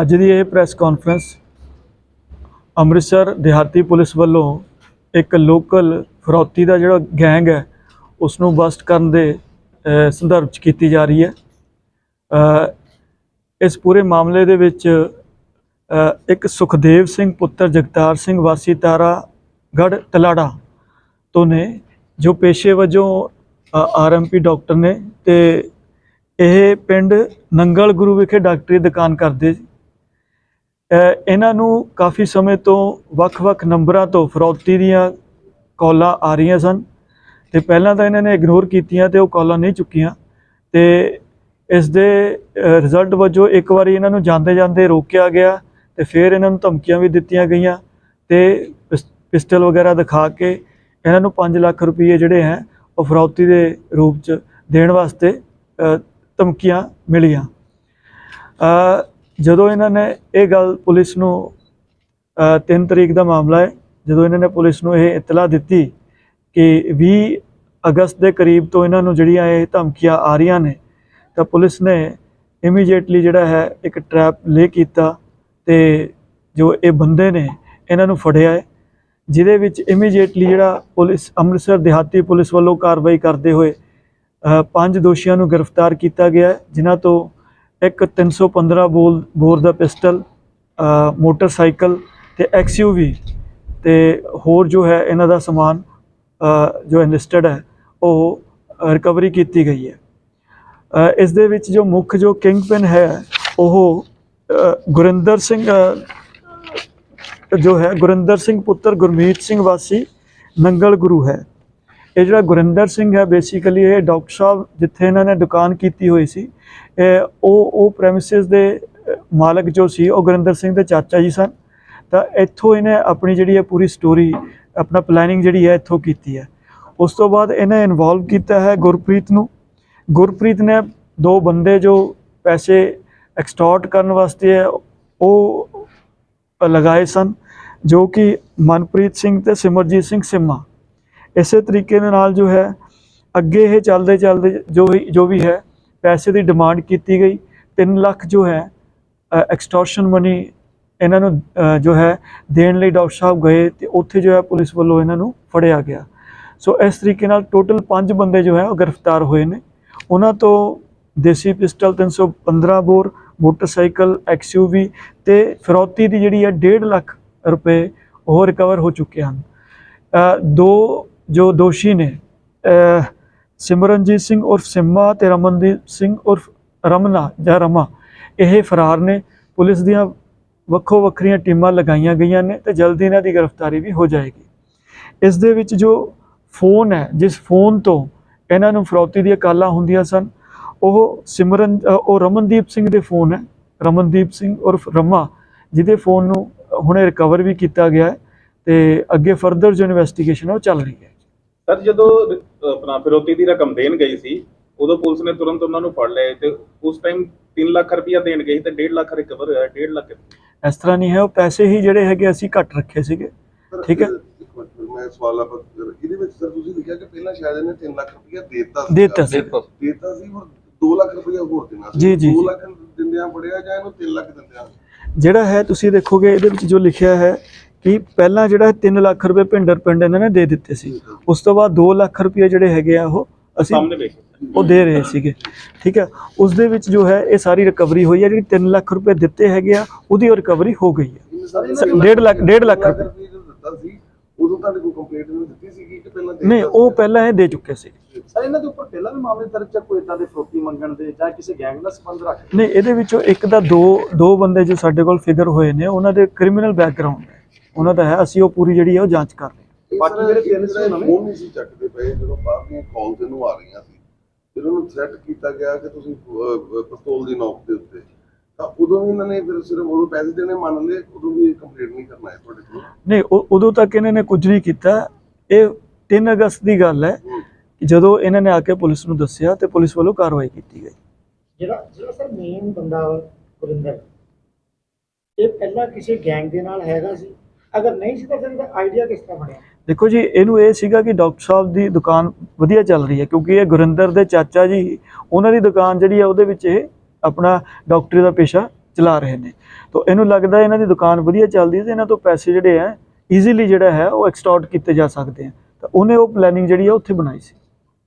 ਅੱਜ ਦੀ ਇਹ press conference Amritsar ਦਿਹਾਤੀ ਪੁਲਿਸ ਵੱਲੋਂ ਇੱਕ ਲੋਕਲ ਫਰੌਤੀ ਦਾ ਜਿਹੜਾ ਗੈਂਗ ਹੈ ਉਸ ਨੂੰ ਬਸਟ ਕਰਨ ਦੇ ਸੰਦਰਭ 'ਚ ਕੀਤੀ ਜਾ ਰਹੀ ਹੈ। ਇਸ ਪੂਰੇ ਮਾਮਲੇ ਦੇ ਵਿੱਚ ਇੱਕ ਸੁਖਦੇਵ ਸਿੰਘ ਪੁੱਤਰ ਜਗਤਾਰ ਸਿੰਘ ਵਾਸੀ ਤਾਰਾ ਗੜ ਤਲਾੜਾ ਤੋਂ ਨੇ, ਜੋ ਪੇਸ਼ੇ ਵਜੋਂ ਆਰਐਮਪੀ ਡਾਕਟਰ ਨੇ ਤੇ ਇਹ ਪਿੰਡ ਨੰਗਲ ਗੁਰੂ ਵਿਖੇ ਡਾਕਟਰੀ ਦੁਕਾਨ ਕਰਦੇ ਸੀ ਇਹਨਾਂ ਨੂੰ ਕਾਫੀ ਸਮੇਂ ਤੋਂ ਵੱਖ-ਵੱਖ ਨੰਬਰਾਂ ਤੋਂ ਫਰੌਤੀ ਦੀਆਂ ਕਾਲਾਂ ਆ ਰਹੀਆਂ ਸਨ ਤੇ ਪਹਿਲਾਂ ਤਾਂ ਇਹਨਾਂ ਨੇ ਇਗਨੋਰ ਕੀਤੀਆਂ ਤੇ ਉਹ ਕਾਲਾਂ ਨਹੀਂ ਚੁੱਕੀਆਂ ਤੇ ਇਸ ਦੇ ਰਿਜ਼ਲਟ ਵਜੋਂ ਇੱਕ ਵਾਰੀ ਇਹਨਾਂ ਨੂੰ ਜਾਂਦੇ ਜਾਂਦੇ ਰੋਕਿਆ ਗਿਆ ਤੇ ਫਿਰ ਇਹਨਾਂ ਨੂੰ ਧਮਕੀਆਂ ਵੀ ਦਿੱਤੀਆਂ ਗਈਆਂ ਤੇ ਪਿਸ- ਪਿਸਟਲ ਵਗੈਰਾ ਦਿਖਾ ਕੇ ਇਹਨਾਂ ਨੂੰ 5 ਲੱਖ ਰੁਪਏ ਜਿਹੜੇ ਹੈ ਉਹ ਫਰੌਤੀ ਦੇ ਰੂਪ ਚ ਦੇਣ ਵਾਸਤੇ ਧਮਕੀਆਂ ਮਿਲੀਆਂ। ਜਦੋਂ ਇਹਨਾਂ ਨੇ ਇਹ ਗੱਲ ਪੁਲਿਸ ਨੂੰ 3 ਤਰੀਕ ਦਾ ਮਾਮਲਾ ਹੈ, ਜਦੋਂ ਇਹਨਾਂ ਨੇ ਪੁਲਿਸ ਨੂੰ ਇਹ ਇਤਲਾਹ ਦਿੱਤੀ ਕਿ 20 ਅਗਸਤ ਦੇ ਕਰੀਬ ਤੋਂ ਇਹਨਾਂ ਨੂੰ ਜਿਹੜੀਆਂ ਇਹ ਧਮਕੀਆਂ ਆ ਰਹੀਆਂ ਨੇ, ਤਾਂ ਪੁਲਿਸ ਨੇ ਇਮੀਡੀਏਟਲੀ ਜਿਹੜਾ ਹੈ ਇੱਕ ਟਰੈਪ ਲੇ ਕੀਤਾ ਤੇ ਜੋ ਇਹ ਬੰਦੇ ਨੇ ਇਹਨਾਂ ਨੂੰ ਫੜਿਆ ਹੈ, ਜਿਹਦੇ ਵਿੱਚ ਇਮੀਡੀਏਟਲੀ ਜਿਹੜਾ ਪੁਲਿਸ ਅੰਮ੍ਰਿਤਸਰ ਦਿਹਾਤੀ ਪੁਲਿਸ ਵੱਲੋਂ ਕਾਰਵਾਈ ਕਰਦੇ ਹੋਏ ਪੰਜ ਦੋਸ਼ੀਆਂ ਨੂੰ ਗ੍ਰਿਫਤਾਰ ਕੀਤਾ ਗਿਆ ਜਿਨ੍ਹਾਂ ਤੋਂ ਇੱਕ 315 ਬੋਲ ਬੋਰ ਦਾ ਪਿਸਟਲ ਅ, ਮੋਟਰਸਾਈਕਲ ਤੇ ਐਕਸਯੂਵੀ ਤੇ ਹੋਰ ਜੋ ਹੈ ਇਹਨਾਂ ਦਾ ਸਮਾਨ ਜੋ ਇਨਲਿਸਟਡ ਹੈ ਉਹ ਰਿਕਵਰੀ ਕੀਤੀ ਗਈ ਹੈ। ਇਸ ਦੇ ਵਿੱਚ ਜੋ ਮੁੱਖ ਜੋ ਕਿੰਗਪਿਨ ਹੈ ਉਹ ਗੁਰਿੰਦਰ ਸਿੰਘ ਜੋ ਹੈ ਗੁਰਿੰਦਰ ਸਿੰਘ ਪੁੱਤਰ ਗੁਰਮੀਤ ਸਿੰਘ ਵਾਸੀ ਨੰਗਲ ਗੁਰੂ ਹੈ। ਇਹ ਜਿਹੜਾ ਗੁਰਿੰਦਰ ਸਿੰਘ ਹੈ ਬੇਸਿਕਲੀ ਇਹ ਡਾਕਟਰ ਸਾਹਿਬ ਜਿੱਥੇ ਇਹਨਾਂ ਨੇ ਦੁਕਾਨ ਕੀਤੀ ਹੋਈ ਸੀ, ਇਹ ਉਹ ਉਹ ਪ੍ਰੈਮਿਸਿਸ ਦੇ ਮਾਲਕ ਜੋ ਸੀ, ਉਹ ਗੁਰਿੰਦਰ ਸਿੰਘ ਦੇ ਚਾਚਾ ਜੀ ਸਨ। ਤਾਂ ਇੱਥੋਂ ਇਹਨੇ ਆਪਣੀ ਜਿਹੜੀ ਹੈ ਪੂਰੀ ਸਟੋਰੀ ਆਪਣਾ ਪਲੈਨਿੰਗ ਜਿਹੜੀ ਹੈ, ਇੱਥੋਂ ਕੀਤੀ ਹੈ। ਉਸ ਤੋਂ ਬਾਅਦ ਇਹਨੇ ਇਨਵੋਲਵ ਕੀਤਾ ਹੈ ਗੁਰਪ੍ਰੀਤ ਨੂੰ। ਗੁਰਪ੍ਰੀਤ ਨੇ ਦੋ ਬੰਦੇ ਜੋ ਪੈਸੇ ਐਕਸਟੋਰਟ ਕਰਨ ਵਾਸਤੇ ਹੈ, ਉਹ ਲਗਾਏ ਸਨ, ਜੋ ਕਿ ਮਨਪ੍ਰੀਤ ਸਿੰਘ ਤੇ ਸਿਮਰਜੀਤ ਸਿੰਘ ਸਿਮਾ। ਇਸੇ ਤਰੀਕੇ ਦੇ ਨਾਲ ਜੋ ਹੈ, ਅੱਗੇ ਇਹ ਚੱਲਦੇ ਚੱਲਦੇ ਜੋ ਵੀ ਜੋ ਵੀ ਹੈ, ਪੈਸੇ ਦੀ ਡਿਮਾਂਡ ਕੀਤੀ ਗਈ। 3 ਲੱਖ ਜੋ ਹੈ ਐਕਸਟੋਰਸ਼ਨ ਮਨੀ ਇਹਨਾਂ ਨੂੰ ਜੋ ਹੈ, ਦੇਣ ਲਈ ਡਾਕਟਰ ਸਾਹਿਬ ਗਏ ਤੇ ਉੱਥੇ ਜੋ ਹੈ ਪੁਲਿਸ ਵੱਲੋਂ ਇਹਨਾਂ ਨੂੰ ਫੜਿਆ ਗਿਆ। ਸੋ ਇਸ ਤਰੀਕੇ ਨਾਲ ਟੋਟਲ 5 ਬੰਦੇ ਜੋ ਹੈ ਉਹ ਗ੍ਰਿਫਤਾਰ ਹੋਏ ਨੇ। ਉਹਨਾਂ ਤੋਂ ਦੇਸੀ ਪਿਸਟਲ 315 ਬੋਰ, ਮੋਟਰਸਾਈਕਲ ਐਕਸਯੂਵੀ ਤੇ ਫਿਰੌਤੀ ਦੀ ਜਿਹੜੀ ਹੈ 1.5 ਲੱਖ ਰੁਪਏ ਉਹ ਰਿਕਵਰ ਹੋ ਚੁੱਕੇ ਹਨ। ਦੋ ਜੋ ਦੋਸ਼ੀ ਨੇ ਸਿਮਰਨਜੀਤ ਸਿੰਘ ਉਰਫ ਸਿੰਮਾ ਤੇ ਰਮਨਦੀਪ ਸਿੰਘ ਉਰਫ ਰਮਨਾ ਜਾਂ ਰਮਾ, ਇਹ ਫਰਾਰ ਨੇ। ਪੁਲਿਸ ਦੀਆਂ ਵੱਖੋ ਵੱਖਰੀਆਂ ਟੀਮਾਂ ਲਗਾਈਆਂ ਗਈਆਂ ਨੇ ਤੇ ਜਲਦੀ ਇਹਨਾਂ ਦੀ ਗ੍ਰਿਫਤਾਰੀ ਵੀ ਹੋ ਜਾਏਗੀ। ਇਸ ਦੇ ਵਿੱਚ ਜੋ ਫੋਨ ਹੈ, ਜਿਸ ਫੋਨ ਤੋਂ ਇਹਨਾਂ ਨੂੰ ਫਰੌਤੀ ਦੀਆਂ ਕਾਲਾਂ ਹੁੰਦੀਆਂ ਸਨ, ਉਹ ਸਿਮਰਨ ਉਹ ਰਮਨਦੀਪ ਸਿੰਘ ਦੇ ਫੋਨ ਹੈ। ਰਮਨਦੀਪ ਸਿੰਘ ਉਰਫ ਰਮਾ, ਜਿਹਦੇ ਫੋਨ ਨੂੰ ਹੁਣੇ ਰਿਕਵਰ ਵੀ ਕੀਤਾ ਗਿਆ ਹੈ ਤੇ ਅੱਗੇ ਫਰਦਰ ਜੋ ਇਨਵੈਸਟੀਗੇਸ਼ਨ ਉਹ ਚੱਲ ਰਹੀ ਹੈ। ਸਰ ਜਦੋਂ ਆਪਣਾ ਫਿਰੋਤੀ ਦੀ ਰਕਮ ਦੇਣ ਗਈ ਸੀ ਉਦੋਂ ਪੁਲਿਸ ਨੇ ਤੁਰੰਤ ਉਹਨਾਂ ਨੂੰ ਫੜ ਲਿਆ ਤੇ ਉਸ ਟਾਈਮ 3 ਲੱਖ ਰੁਪਇਆ ਦੇਣ ਗਈ ਤੇ 1.5 ਲੱਖ ਰਿਕਵਰ ਹੋਇਆ 1.5 ਲੱਖ ਇਸ ਤਰ੍ਹਾਂ ਨਹੀਂ ਹੈ ਉਹ ਪੈਸੇ ਹੀ ਜਿਹੜੇ ਹੈਗੇ ਅਸੀਂ ਘੱਟ ਰੱਖੇ ਸੀਗੇ। ਠੀਕ ਹੈ। ਮੈਂ ਸਵਾਲ ਆਪਾਂ ਇਹਦੇ ਵਿੱਚ ਸਰ ਤੁਸੀਂ ਲਿਖਿਆ ਕਿ ਪਹਿਲਾਂ ਸ਼ਾਇਦ ਇਹਨੇ 3 ਲੱਖ ਰੁਪਇਆ ਦੇਤਾ ਸੀ। ਦੇਤਾ ਸੀ। ਦੇਤਾ ਸੀ। ਹੋਰ 2 ਲੱਖ ਰੁਪਇਆ ਹੋਰ ਦੇਣਾ ਜੀ, ਜੀ, 2 ਜੀ। ਲੱਖ ਦਿੰਦਿਆਂ ਪੜਿਆ ਜਾਂ ਇਹਨੂੰ 3 ਲੱਖ ਦਿੰਦਿਆਂ? ਜਿਹੜਾ ਹੈ ਤੁਸੀਂ ਦੇਖੋਗੇ ਇਹਦੇ ਵਿੱਚ ਜੋ ਲਿਖਿਆ ਹੈ ਕਿ ਪਹਿਲਾਂ ਜਿਹੜਾ 3 ਲੱਖ ਰੁਪਏ ਪਿੰਡਰ ਪਿੰਡ ਇਹਨਾਂ ਨੇ ਦੇ ਦਿੱਤੇ ਸੀ ਉਸ ਤੋਂ ਬਾਅਦ 2 ਲੱਖ ਰੁਪਏ ਜਿਹੜੇ ਹੈਗੇ ਆ ਉਹ ਅਸੀਂ ਉਹ ਦੇ ਰਹੇ ਸੀਗੇ ਠੀਕ ਹੈ? ਉਸ ਦੇ ਵਿੱਚ ਜੋ ਹੈ ਇਹ ਸਾਰੀ ਰਿਕਵਰੀ ਹੋਈ ਹੈ ਜਿਹੜੀ 3 ਲੱਖ ਰੁਪਏ ਦਿੱਤੇ ਹੈਗੇ ਆ ਉਹਦੀ ਰਿਕਵਰੀ ਹੋ ਗਈ ਹੈ। ਇਹਨੇ ਸਰ ਸਰ, ਡੇਢ ਲੱਖ- ਡੇਢ ਲੱਖ ਰੁਪਏ। ਉਦੋਂ ਤੁਹਾਡੇ ਕੋਲ ਕੰਪਲੇਂਟ ਨੂੰ ਦਿੱਤੀ ਸੀ ਕਿ ਪਹਿਲਾਂ ਦੇ ਨਹੀਂ ਉਹ ਪਹਿਲਾਂ ਇਹ ਦੇ ਚੁੱਕੇ ਸੀ। ਸਰ ਇਹਨਾਂ ਦੇ ਉੱਪਰ ਪਹਿਲਾਂ ਵੀ ਮਾਮਲੇ ਦਰਜ ਹੈ ਕੋਈ ਇਦਾਂ ਦੇ ਫਰੋਤੀ ਮੰਗਣ ਦੇ ਜਾਂ ਕਿਸੇ ਗੈਂਗ ਨਾਲ ਸੰਬੰਧ ਰੱਖਦੇ? ਨਹੀਂ ਇਹਦੇ ਵਿੱਚੋਂ ਇੱਕ ਦਾ ਦੋ ਦੋ ਬੰਦੇ ਜੋ ਸਾਡੇ ਕੋਲ ਫਿਗਰ ਹੋਏ ਨੇ ਉਹਨਾਂ ਦੇ ਕ੍ਰਿਮੀਨਲ ਬੈਕਗ੍ਰਾਉਂਡ ਹੈ ਉਹਨਾਂ ਦਾ ਹੈ ਅਸੀਂ ਉਹ ਪੂਰੀ ਜਿਹੜੀ ਹੈ ਉਹ ਜਾਂਚ ਕਰ ਰਹੇ ਹਾਂ। ਬਾਕੀ ਜਿਹੜੇ ਤਿੰਨ ਨਵੇਂ? ਫੋਨ ਨਹੀਂ ਸੀ ਚੱਕਦੇ ਪਏ ਜਦੋਂ ਬਾਹਰ ਦੀਆਂ ਕਾਲਸ ਇਹਨੂੰ ਆ ਰਹੀਆਂ ਸੀ ਜਦੋਂ ਉਹਨੂੰ ਥ੍ਰੈਟ ਕੀਤਾ ਗਿਆ ਕਿ ਤੁਸੀਂ ਪਿਸਤੌਲ ਦੀ ਨੋਕ ਦੇ ਉੱਤੇ। ਤਾਂ ਉਦੋਂ ਵੀ ਇਹਨਾਂ ਨੇ ਫਿਰ ਸਿਰਫ ਉਦੋਂ ਪੈਸੇ ਦੇਣੇ ਮੰਨ ਲਏ ਉਦੋਂ ਵੀ ਕੰਪਲੇਂਟ ਨਹੀਂ ਕਰਨਾ ਹੈ ਤੁਹਾਡੇ ਕੋਲ। ਨਹੀਂ ਉਹ- ਉਦੋਂ ਤੱਕ ਇਹਨਾਂ ਨੇ ਕੁਝ ਨਹੀਂ ਕੀਤਾ। ਇਹ 3 ਅਗਸਤ ਦੀ ਗੱਲ ਹੈ ਕਿ ਜਦੋਂ ਇਹਨਾਂ ਨੇ ਆ ਕੇ ਪੁਲਿਸ ਨੂੰ ਦੱਸਿਆ ਤੇ ਪੁਲਿਸ ਵੱਲੋਂ ਕਾਰਵਾਈ ਕੀਤੀ ਗਈ। ਜਿਹੜਾ ਜਿਹੜਾ ਸਰ ਮੇਨ ਬੰਦਾ ਗੁਰਿੰਦਰ ਇਹ ਪਹਿਲਾਂ ਕਿਸੇ ਗੈਂਗ ਦੇ ਨਾਲ ਹੈਗਾ ਸੀ? ਅਗਰ ਨਹੀਂ ਸੀ ਤਾਂ ਫਿਰ ਇਹਦਾ ਆਈਡੀਆ ਕਿਸ ਤਰ੍ਹਾਂ ਬਣਿਆ? ਦੇਖੋ ਜੀ ਇਹਨੂੰ ਇਹ ਸੀਗਾ ਕਿ ਡਾਕਟਰ ਸਾਹਿਬ ਦੀ ਦੁਕਾਨ ਵਧੀਆ ਚੱਲ ਰਹੀ ਹੈ ਕਿਉਂਕਿ ਇਹ ਗੁਰਿੰਦਰ ਦੇ ਚਾਚਾ ਜੀ ਉਹਨਾਂ ਦੀ ਦੁਕਾਨ ਜਿਹੜੀ ਹੈ ਉਹਦੇ ਵਿੱਚ ਇਹ ਆਪਣਾ ਡਾਕਟਰੀ ਦਾ ਪੇਸ਼ਾ ਚਲਾ ਰਹੇ ਨੇ। ਤਾਂ ਇਹਨੂੰ ਲੱਗਦਾ ਇਹਨਾਂ ਦੀ ਦੁਕਾਨ ਵਧੀਆ ਚੱਲਦੀ ਹੈ ਤੇ ਇਹਨਾਂ ਤੋਂ ਪੈਸੇ ਜਿਹੜੇ ਆ ਈਜ਼ੀਲੀ ਜਿਹੜਾ ਹੈ ਉਹ ਐਕਸਟੋਰਟ ਕੀਤੇ ਜਾ ਸਕਦੇ ਆ। ਤਾਂ ਉਹਨੇ ਉਹ ਪਲੈਨਿੰਗ ਜਿਹੜੀ ਹੈ ਉੱਥੇ ਬਣਾਈ ਸੀ।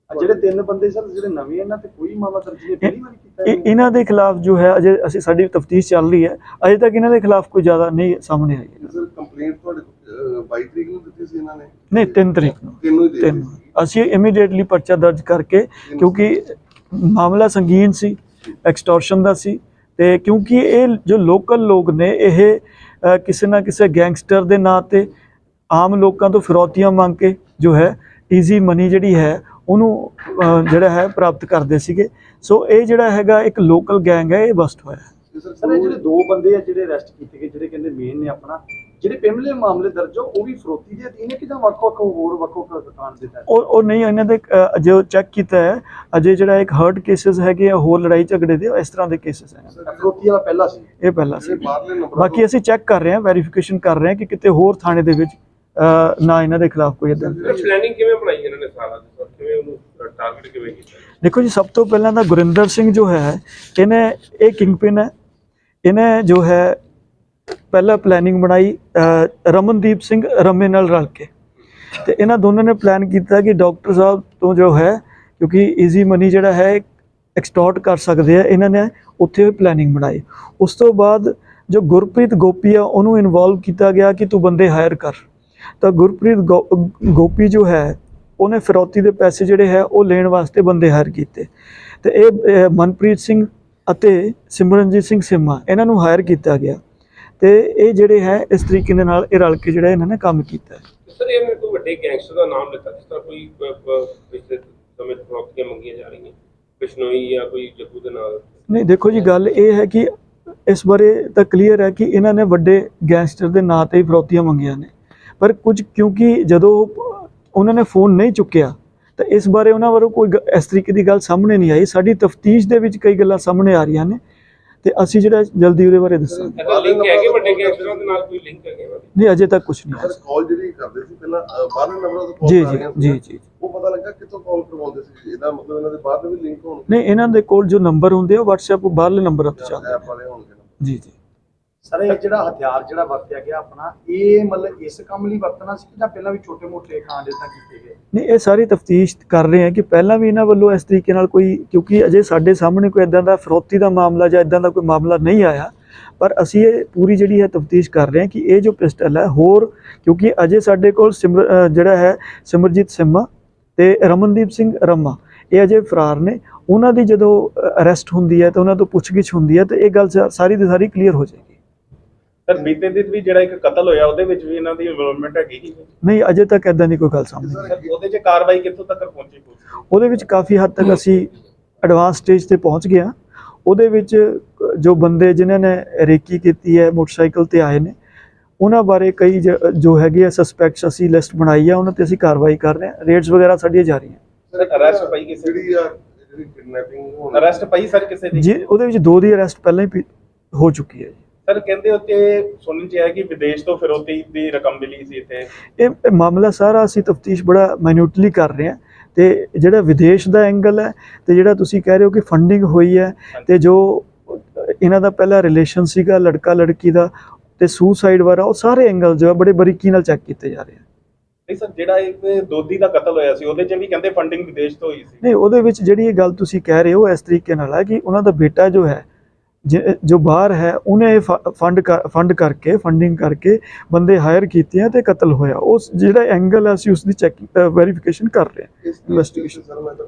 ਆ ਜਿਹੜੇ ਤਿੰਨ ਬੰਦੇ ਸਰ ਜਿਹੜੇ ਨਵੇਂ ਇਹਨਾਂ ਤੇ ਕੋਈ ਮਾਮਲਾ ਦਰਜ ਨਹੀਂ ਪਹਿਲੀ ਵਾਰੀ ਕੀਤਾ ਇਹ ਇਹਨਾਂ ਦੇ ਖਿਲਾਫ ਜੋ ਹੈ ਅਜੇ ਅਸੀਂ ਸਾਡੀ ਤਫਤੀਸ਼ ਚੱਲ ਰਹੀ ਹੈ ਅਜੇ ਤੱਕ ਇਹਨਾਂ ਦੇ ਖਿਲਾਫ ਕੋਈ ਜ਼ਿਆਦਾ ਨਹੀਂ ਸਾਹਮਣੇ ਆਈ। ਹੈ ਸਰ ਕੰਪਲੇਂਟ ਤੁਹਾਡੇ ਕੋਲ, ਅਹ, 22 ਤਰੀਕ ਨੂੰ ਦਿੱਤੀ ਸੀ ਇਹਨਾਂ ਨੇ? ਨਹੀਂ 3 ਤਰੀਕ ਨੂੰ। ਤਿੰਨੋਂ ਹੀ ਦੇ ਤਿੰਨ ਦਿੱਤੀ ਸੀ। ਅਸੀਂ ਇਮੀਡੀਏਟਲੀ ਪਰਚਾ ਦਰਜ ਕਰਕੇ ਕਿਉਂਕਿ ਮਾਮਲਾ ਸੰਗੀਨ ਸੀ ਐਕਸਟੋਰਸ਼ਨ ਦਾ ਸੀ ਤੇ ਕਿਉਂਕਿ ਇਹ ਜੋ ਲੋਕਲ ਲੋਕ ਨੇ ਇਹ ਕਿਸੇ ਨਾ ਕਿਸੇ ਗੈਂਗਸਟਰ ਦੇ ਨਾਂ ਤੇ ਆਮ ਲੋਕਾਂ ਤੋਂ ਫਿਰੌਤੀਆਂ ਮੰਗ ਕੇ ਜੋ ਹੈ ਈਜ਼ੀ ਮਨੀ ਜਿਹੜੀ ਹੈ ਉਹਨੂੰ ਜਿਹੜਾ ਹੈ ਪ੍ਰਾਪਤ ਕਰਦੇ ਸੀਗੇ। ਸੋ ਇਹ ਜਿਹੜਾ ਹੈਗਾ ਇੱਕ ਲੋਕਲ ਗੈਂਗ ਹੈ ਇਹ ਬਸਟ ਹੋਇਆ। ਸਰ ਜਿਹੜੇ ਦੋ ਬੰਦੇ ਆ ਜਿਹੜੇ ਅਰੈਸਟ ਕੀਤੇ ਗਏ ਜਿਹੜੇ ਕਹਿੰਦੇ ਮੇਨ ਨੇ ਆਪਣਾ ਜਿਹੜੇ ਪਿਮਲੇ ਮਾਮਲੇ ਦਰਜ ਹੋ ਉਹ ਵੀ ਫਰੋਤੀ ਦੇ ਅਧੀਨ ਹੈ ਕਿ ਜਾਂ ਵੱਖ-ਵੱਖ ਹੋਰ ਵੱਖ-ਵੱਖ ਦੁਕਾਨ ਦੇ ਤਹਿਤ? ਉਹ ਨਹੀਂ ਇਹਨਾਂ ਦੇ ਅਜੇ ਚੈੱਕ ਕੀਤਾ ਹੈ। ਅਜੇ ਜਿਹੜਾ ਇੱਕ ਹਰਟ ਕੇਸਸ ਹੈਗੇ ਆ ਹੋਰ ਲੜਾਈ ਝਗੜੇ ਦੇ ਇਸ ਤਰ੍ਹਾਂ ਦੇ ਕੇਸਸ ਹੈ ਫਰੋਤੀ ਵਾਲਾ ਪਹਿਲਾ ਸੀ? ਇਹ ਪਹਿਲਾ ਸੀ। ਬਾਕੀ ਅਸੀਂ ਚੈੱਕ ਕਰ ਰਹੇ ਹਾਂ ਵੈਰੀਫਿਕੇਸ਼ਨ ਕਰ ਰਹੇ ਹਾਂ ਕਿ ਕਿਤੇ ਹੋਰ ਥਾਣੇ ਦੇ ਵਿੱਚ ਨਾ ਇਹਨਾਂ ਦੇ ਖਿਲਾਫ ਕੋਈ ਇਦਾਂ ਪਲੈਨਿੰਗ ਕਿਵੇਂ ਬਣਾਈ ਇਹਨਾਂ ਨੇ ਸਾਰਾ ਕਿਵੇਂ ਉਹਨੂੰ ਟਾਰਗੇਟ ਕਿਵੇਂ ਕੀਤਾ? ਦੇਖੋ ਜੀ ਸਭ ਤੋਂ ਪਹਿਲਾਂ ਤਾਂ ਗੁਰਿੰਦਰ ਸਿੰਘ ਜੋ ਹੈ ਇਹਨੇ ਇਹ ਕਿੰਗਪਿਨ ਹੈ। ਇਹਨੇ ਜੋ ਹੈ ਪਹਿਲਾਂ ਪਲੈਨਿੰਗ ਬਣਾਈ ਰਮਨਦੀਪ ਸਿੰਘ ਰਮੇ ਨਾਲ ਰਲ ਕੇ। ਤੇ ਇਹਨਾਂ ਦੋਨਾਂ ਨੇ ਪਲਾਨ ਕੀਤਾ ਕਿ ਡਾਕਟਰ ਸਾਹਿਬ ਤੋਂ ਜੋ ਹੈ, ਕਿਉਂਕਿ ਈਜ਼ੀ ਮਨੀ ਜਿਹੜਾ ਹੈ ਐਕਸਟੋਰਟ ਕਰ ਸਕਦੇ ਆ। ਇਹਨਾਂ ਨੇ ਉੱਥੇ ਪਲੈਨਿੰਗ ਬਣਾਈ। ਉਸ ਤੋਂ ਬਾਅਦ ਜੋ ਗੁਰਪ੍ਰੀਤ ਗੋਪੀ ਆ ਉਹਨੂੰ ਇਨਵੋਲਵ ਕੀਤਾ ਗਿਆ ਕਿ ਤੂੰ ਬੰਦੇ ਹਾਇਰ ਕਰ। ਤਾਂ ਗੁਰਪ੍ਰੀਤ ਗੋ- ਗੋਪੀ ਜੋ ਹੈ, ਉਹਨੇ ਫਿਰੌਤੀ ਦੇ ਪੈਸੇ ਜਿਹੜੇ ਹੈ, ਉਹ ਲੈਣ ਵਾਸਤੇ ਬੰਦੇ ਹਾਇਰ ਕੀਤੇ। ਤੇ ਇਹ ਮਨਪ੍ਰੀਤ ਸਿੰਘ ਅਤੇ ਸਿਮਰਨਜੀਤ ਸਿੰਘ ਸਿਮਾ, ਇਹਨਾਂ ਨੂੰ ਹਾਇਰ ਕੀਤਾ ਗਿਆ। ਤੇ ਇਹ ਜਿਹੜੇ ਹੈ ਇਸ ਤਰੀਕੇ ਦੇ ਨਾਲ ਇਹ ਰਲ ਕੇ ਜਿਹੜਾ ਇਹਨਾਂ ਨੇ ਕੰਮ ਕੀਤਾ ਹੈ। ਸਰ ਇਹ ਮੇਰੇ ਕੋਈ ਵੱਡੇ ਗੈਂਗਸਟਰ ਦਾ ਨਾਮ ਲਿੱਤਾ। ਜਿਸ ਤਰ੍ਹਾਂ ਕੋਈ ਪਿਛਲੇ ਸਮੇਂ ਤੋਂ ਫਰੋਕੀਆਂ ਮੰਗੀਆਂ ਜਾ ਰਹੀਆਂ। ਬਿਸ਼ਨੋਈ ਜਾਂ ਕੋਈ ਜੱਗੂ ਦੇ ਨਾਲ। ਨਹੀਂ ਦੇਖੋ ਜੀ ਗੱਲ ਇਹ ਹੈ ਕਿ ਇਸ ਬਾਰੇ ਤਾਂ ਕਲੀਅਰ ਹੈ ਕਿ ਇਹਨਾਂ ਨੇ ਵੱਡੇ ਗੈਂਗਸਟਰ ਦੇ ਨਾਂ ਤੇ ਹੀ ਫਰੌਤੀਆਂ ਮੰਗੀਆਂ ਨੇ। ਪਰ ਕੁਝ ਕਿਉਂਕਿ ਜਦੋਂ ਉਹਨਾਂ ਨੇ ਫੋਨ ਨਹੀਂ ਚੁੱਕਿਆ ਤਾਂ ਇਸ ਬਾਰੇ ਉਹਨਾਂ ਵੱਲੋਂ ਕੋਈ ਇਸ ਤਰੀਕੇ ਦੀ ਗੱਲ ਸਾਹਮਣੇ ਨਹੀਂ ਆਈ। ਸਾਡੀ ਤਫਤੀਸ਼ ਦੇ ਵਿੱਚ ਕਈ ਗੱਲਾਂ ਸਾਹਮਣੇ ਆ ਰਹੀਆਂ ਨੇ। ਤੇ ਅਸੀਂ ਜਿਹੜਾ ਜਲਦੀ ਉਹਦੇ ਬਾਰੇ ਇਹਦਾ ਲਿੰਕ ਹੈਗੇ ਵੱਡੇ ਗੈਂਗਸਟਰਾਂ ਦੇ ਨਾਲ ਕੋਈ ਲਿੰਕ ਹੈਗੇ? ਨਹੀਂ ਅਜੇ ਤੱਕ ਕੁਝ ਨਹੀਂ। ਸਰ ਕਾਲ ਜਿਹੜੀ ਕਰਦੇ ਸੀ ਪਹਿਲਾਂ ਅਹ, ਬਾਹਰਲੇ ਨੰਬਰਾਂ ਤੋਂ ਕਾਲ ਜੀ ਆ ਜੀ ਰਹੀਆਂ ਜੀ ਸੀ ਜੀ। ਉਹ ਪਤਾ ਲੱਗਾ ਕਿੱਥੋਂ ਕਾਲ ਕਰਵਾਉਂਦੇ ਸੀ? ਇਹਦਾ ਮਤਲਬ ਇਹਨਾਂ ਦੇ ਬਾਹਰ ਦੇ ਵੀ ਲਿੰਕ ਹੋਣ ਨਹੀਂ ਇਹਨਾਂ ਦੇ ਕੋਲ ਜੋ ਨੰਬਰ ਹੁੰਦੇ ਆ WhatsApp ਬਾਹਰਲੇ ਨੰਬਰਾਂ ਤੋਂ ਚੱਲਦੇ ਹੋਣਗੇ। ਜੀ ਜੀ। ਸਰ, ਇਹ ਜਿਹੜਾ ਹਥਿਆਰ ਜਿਹੜਾ ਵਰਤਿਆ ਗਿਆ ਆਪਣਾ, ਇਹ ਮਤਲਬ ਇਸ ਕੰਮ ਲਈ ਵਰਤਣਾ ਸੀ ਜਾਂ ਪਹਿਲਾਂ ਵੀ ਛੋਟੇ-ਮੋਟੇ ਕਾਂਡ ਤਾਂ ਕੀਤੇ ਗਏ? ਨਹੀਂ, ਇਹ ਸਾਰੀ ਤਫਤੀਸ਼ ਕਰ ਰਹੇ ਹਾਂ ਕਿ ਪਹਿਲਾਂ ਵੀ ਇਹਨਾਂ ਵੱਲੋਂ ਇਸ ਤਰੀਕੇ ਨਾਲ ਕੋਈ, ਕਿਉਂਕਿ ਅਜੇ ਸਾਡੇ ਸਾਹਮਣੇ ਕੋਈ ਇਦਾਂ ਦਾ ਫਰੋਤੀ ਦਾ ਮਾਮਲਾ ਜਾਂ ਇਦਾਂ ਦਾ ਕੋਈ ਮਾਮਲਾ ਨਹੀਂ ਆਇਆ, ਪਰ ਅਸੀਂ ਇਹ ਪੂਰੀ ਜਿਹੜੀ ਹੈ ਤਫਤੀਸ਼ ਕਰ ਰਹੇ ਹਾਂ ਕਿ ਇਹ ਜੋ ਪਿਸਟਲ ਹੈ, ਹੋਰ, ਕਿਉਂਕਿ ਅਜੇ ਸਾਡੇ ਕੋਲ ਸਿਮਰ ਜਿਹੜਾ ਹੈ ਸਿਮਰਜੀਤ ਸਿੰਮਾ ਤੇ ਰਮਨਦੀਪ ਸਿੰਘ ਰਮਾ, ਇਹ ਅਜੇ ਫਰਾਰ ਨੇ। ਉਹਨਾਂ ਦੀ ਜਦੋਂ ਅਰੈਸਟ ਹੁੰਦੀ ਹੈ ਤਾਂ ਉਹਨਾਂ ਤੋਂ ਪੁੱਛਗਿੱਛ ਹੁੰਦੀ ਹੈ ਤੇ ਇਹ ਗੱਲ ਸਾ- ਸਾਰੀ ਦੀ ਸਾਰੀ ਕਲੀਅਰ ਹੋ ਜਾਏਗੀ। ਸਰ ਬੀਤੇ ਦਿਨ ਵੀ ਜਿਹੜਾ ਇੱਕ ਕਤਲ ਹੋਇਆ ਉਹਦੇ ਵਿੱਚ ਵੀ ਇਹਨਾਂ ਦੀ ਇਨਵੋਲਵਮੈਂਟ ਹੈਗੀ ਸੀ ਨਹੀਂ ਅਜੇ ਤੱਕ ਇਦਾਂ ਦੀ ਕੋਈ ਗੱਲ ਸਾਹਮਣੇ ਨਹੀਂ ਸਰ ਉਹਦੇ 'ਚ ਕਾਰਵਾਈ ਕਿੱਥੋਂ ਤੱਕ ਪਹੁੰਚੀ ਪੁਲਿਸ ਉਹਦੇ ਵਿੱਚ ਕਾਫੀ ਹੱਦ ਤੱਕ ਅਸੀਂ ਐਡਵਾਂਸ ਸਟੇਜ ਤੇ ਪਹੁੰਚ ਗਏ ਹਾਂ। ਉਹਦੇ ਵਿੱਚ ਜੋ ਬੰਦੇ ਜਿਨ੍ਹਾਂ ਨੇ ਰੇਕੀ ਕੀਤੀ ਹੈ ਮੋਟਰਸਾਈਕਲ ਤੇ ਆਏ ਨੇ ਉਹਨਾਂ ਬਾਰੇ ਕਈ ਜ- ਜੋ ਹੈਗੇ ਆ ਸਸਪੈਕਟਸ ਅਸੀਂ ਲਿਸਟ ਬਣਾਈ ਆ ਉਹਨਾਂ ਤੇ ਅਸੀਂ ਕਾਰਵਾਈ ਕਰ ਰਹੇ ਹਾਂ। ਰੇਟਸ ਵਗੈਰਾ ਸਾਡੀਆਂ ਜਾਰੀ ਹੈ ਸਰ ਅਰੈਸਟ ਪਈ ਕਿਸੇ ਦੀ? ਜਿਹੜੀ ਆ ਜਿਹੜੀ ਕਿਡਨੈਪਿੰਗ ਹੋਣ ਅਰੈਸਟ ਪਈ ਸਰ ਕਿਸੇ ਦੀ? ਜੀ ਉਹਦੇ ਵਿੱਚ ਦੋ ਦੀ ਅਰੈਸਟ ਪਹਿਲਾਂ ਹੀ ਪੀ- ਹੋ ਚੁੱਕੀ ਹੈ ਜੀ। ਸਰ ਕਹਿੰਦੇ ਉੱਤੇ ਸੁਣਨ ਚ ਆਇਆ ਕਿ ਵਿਦੇਸ਼ ਤੋਂ ਫਿਰੌਤੀ ਦੀ ਰਕਮ ਮਿਲੀ ਸੀ ਇੱਥੇ। ਇਹ ਇਹ ਮਾਮਲਾ ਸਾਰਾ ਅਸੀਂ ਤਫਤੀਸ਼ ਬੜਾ ਮਾਈਨਿਊਟਲੀ ਕਰ ਰਹੇ ਹਾਂ। ਤੇ ਜਿਹੜਾ ਵਿਦੇਸ਼ ਦਾ ਐਂਗਲ ਹੈ ਤੇ ਜਿਹੜਾ ਤੁਸੀਂ ਕਹਿ ਰਹੇ ਹੋ ਕਿ ਫੰਡਿੰਗ ਹੋਈ ਹੈ ਤੇ ਜੋ ਇਹਨਾਂ ਦਾ ਪਹਿਲਾ ਰਿਲੇਸ਼ਨ ਸੀਗਾ ਲੜਕਾ ਲੜਕੀ ਦਾ ਤੇ ਸੁਸਾਈਡ ਵਾਲਾ ਉਹ ਸਾਰੇ ਐਂਗਲ ਜੋ ਹੈ ਬੜੇ ਬਰੀਕੀ ਨਾਲ ਚੈੱਕ ਕੀਤੇ ਜਾ ਰਹੇ ਹਨ ਨਹੀਂ ਸਰ ਜਿਹੜਾ ਇੱਕ ਦੋਦੀ ਦਾ ਕਤਲ ਹੋਇਆ ਸੀ ਉਹਦੇ 'ਚ ਵੀ ਕਹਿੰਦੇ ਫੰਡਿੰਗ ਵਿਦੇਸ਼ ਤੋਂ ਹੋਈ ਸੀ। ਨਹੀਂ ਉਹਦੇ ਵਿੱਚ ਜਿਹੜੀ ਇਹ ਗੱਲ ਤੁਸੀਂ ਕਹਿ ਰਹੇ ਹੋ ਇਸ ਤਰੀਕੇ ਨਾਲ ਹੈ ਕਿ ਉਹਨਾਂ ਦਾ ਬੇਟਾ ਜੋ ਹੈ ਜਿ- ਬਾਹਰ ਹੈ ਉਹਨੇ ਫੰਡ ਫੰਡ ਕਰਕੇ ਫੰਡਿੰਗ ਕਰਕੇ ਬੰਦੇ ਹਾਇਰ ਕੀਤੇ ਆ ਤੇ ਕਤਲ ਹੋਇਆ ਉਸ ਜਿਹੜਾ ਐਂਗਲ ਹੈ ਅਸੀਂ ਉਸ ਦੀ ਚੈੱਕ ਵੈਰੀਫਿਕੇਸ਼ਨ ਕਰ ਰਹੇ ਹਾਂ Investigation. ਸਰ ਮੈਂ ਤਾਂ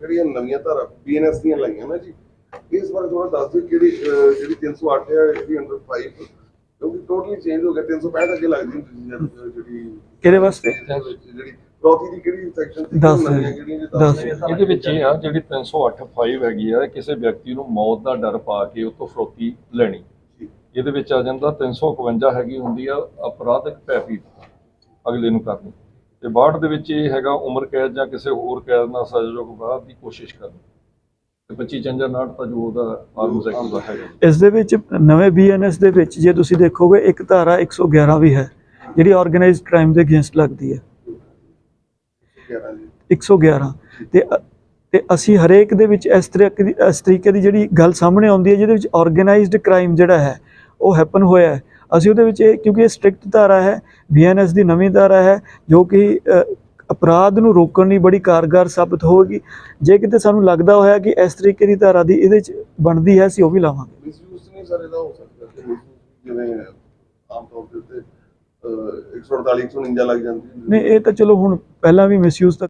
ਜਿਹੜੀਆਂ ਨਵੀਆਂ ਧਾਰਾ ਬੀਐਨਐਸ ਦੀਆਂ ਲਾਈਆਂ ਨਾ ਜੀ ਇਸ ਬਾਰੇ ਥੋੜਾ ਦੱਸ ਦਿਓ ਕਿਹੜੀ ਜਿਹੜੀ 308 ਹੈ ਜਿਹੜੀ ਅੰਡਰ 5 ਕਿਉਂਕਿ ਟੋਟਲੀ ਚੇਂਜ ਹੋ ਗਿਆ 365 ਅੱਗੇ ਲੱਗਦੀ ਜਿਹੜੀ ਕਿਹਦੇ ਵਾਸਤੇ ਜਿਹੜੀ ਪ੍ਰੋਤੀ ਦੀ ਕਿਹੜੀ ਸੀ? ਦੱਸ। ਕਿਹੜੀਆਂ ਜੀ ਦੱਸ। ਇਹਦੇ ਵਿੱਚ ਇਹ ਆ ਜਿਹੜੀ 308 5 ਹੈਗੀ ਆ ਕਿਸੇ ਵਿਅਕਤੀ ਨੂੰ ਮੌਤ ਦਾ ਡਰ ਪਾ ਕੇ ਉਹ ਤੋਂ ਫਰੋਤੀ ਲੈਣੀ। ਇਹਦੇ ਵਿੱਚ ਆ ਜਾਂਦਾ 351 ਹੈਗੀ ਹੁੰਦੀ ਆ ਅਪਰਾਧਿਕ ਭੈਭੀਤ ਅਗਲੇ ਨੂੰ ਕਰਨੀ। ਤੇ 62 ਦੇ ਵਿੱਚ ਇਹ ਹੈਗਾ ਉਮਰ ਕੈਦ ਜਾਂ ਕਿਸੇ ਹੋਰ ਕੈਦ ਨਾਲ ਸਜ਼ਾਯੋਗ ਅਪਰਾਧ ਦੀ ਕੋਸ਼ਿਸ਼ ਕਰਨੀ। ਤੇ 25 ਚੰਜਾ 59 ਤਾਂ ਜੋ ਉਹਦਾ ਆਰਮਸ ਐਕਟ ਦਾ ਹੈਗਾ। ਇਸ ਦੇ ਵਿੱਚ ਨਵੇਂ ਬੀਐਨਐਸ ਦੇ ਵਿੱਚ ਜੇ ਤੁਸੀਂ ਦੇਖੋਗੇ ਇੱਕ ਧਾਰਾ 111 ਵੀ ਹੈ ਜਿਹੜੀ ਆਰਗੇਨਾਈਜ਼ਡ ਕ੍ਰਾਈਮ ਦੇ ਅਗੇਂਸਟ ਲੱਗਦੀ ਹੈ। 111 ਜੀ। 111 ਤੇ ਤੇ ਅਸੀਂ ਹਰੇਕ ਦੇ ਵਿੱਚ ਇਸ ਤਰੀਕੇ ਦੀ ਇਸ ਤਰੀਕੇ ਦੀ ਜਿਹੜੀ ਗੱਲ ਸਾਹਮਣੇ ਆਉਂਦੀ ਹੈ ਜਿਹਦੇ ਵਿੱਚ ਆਰਗੇਨਾਈਜ਼ਡ ਕ੍ਰਾਈਮ ਜਿਹੜਾ ਹੈ ਉਹ ਹੈਪਨ ਹੋਇਆ ਹੈ। ਅਸੀਂ ਉਹਦੇ ਵਿੱਚ ਇਹ ਕਿਉਂਕਿ ਇਹ ਸਟ੍ਰਿਕਟ ਧਾਰਾ ਹੈ ਬੀਐਨਐਸ ਦੀ ਨਵੀਂ ਧਾਰਾ ਹੈ ਜੋ ਕਿ ਅਪਰਾਧ ਨੂੰ ਰੋਕਣ ਲਈ ਬੜੀ ਕਾਰਗਰ ਸਾਬਤ ਹੋਵੇਗੀ। ਜੇ ਕਿਤੇ ਸਾਨੂੰ ਲੱਗਦਾ ਹੋਇਆ ਕਿ ਇਸ ਤਰੀਕੇ ਦੀ ਧਾਰਾ ਦੀ ਇਹਦੇ ਵਿੱਚ ਬਣਦੀ ਹੈ ਅਸੀਂ ਉਹ ਵੀ ਲਾਵਾਂਗੇ। ਮਿਸਯੂਜ਼ ਨਹੀਂ ਸਰ ਇਹਦਾ ਹੋ ਸਕਦਾ। ਕਿ misuse ਜਿਵੇਂ ਆਮ ਤੌਰ ਤੇ 148 149 ਲੱਗ ਜਾਂਦੀ ਨਹੀਂ ਇਹ ਤਾਂ ਚਲੋ ਹੁਣ ਪਹਿਲਾਂ ਵੀ ਮਿਸਯੂਜ਼ ਤਾਂ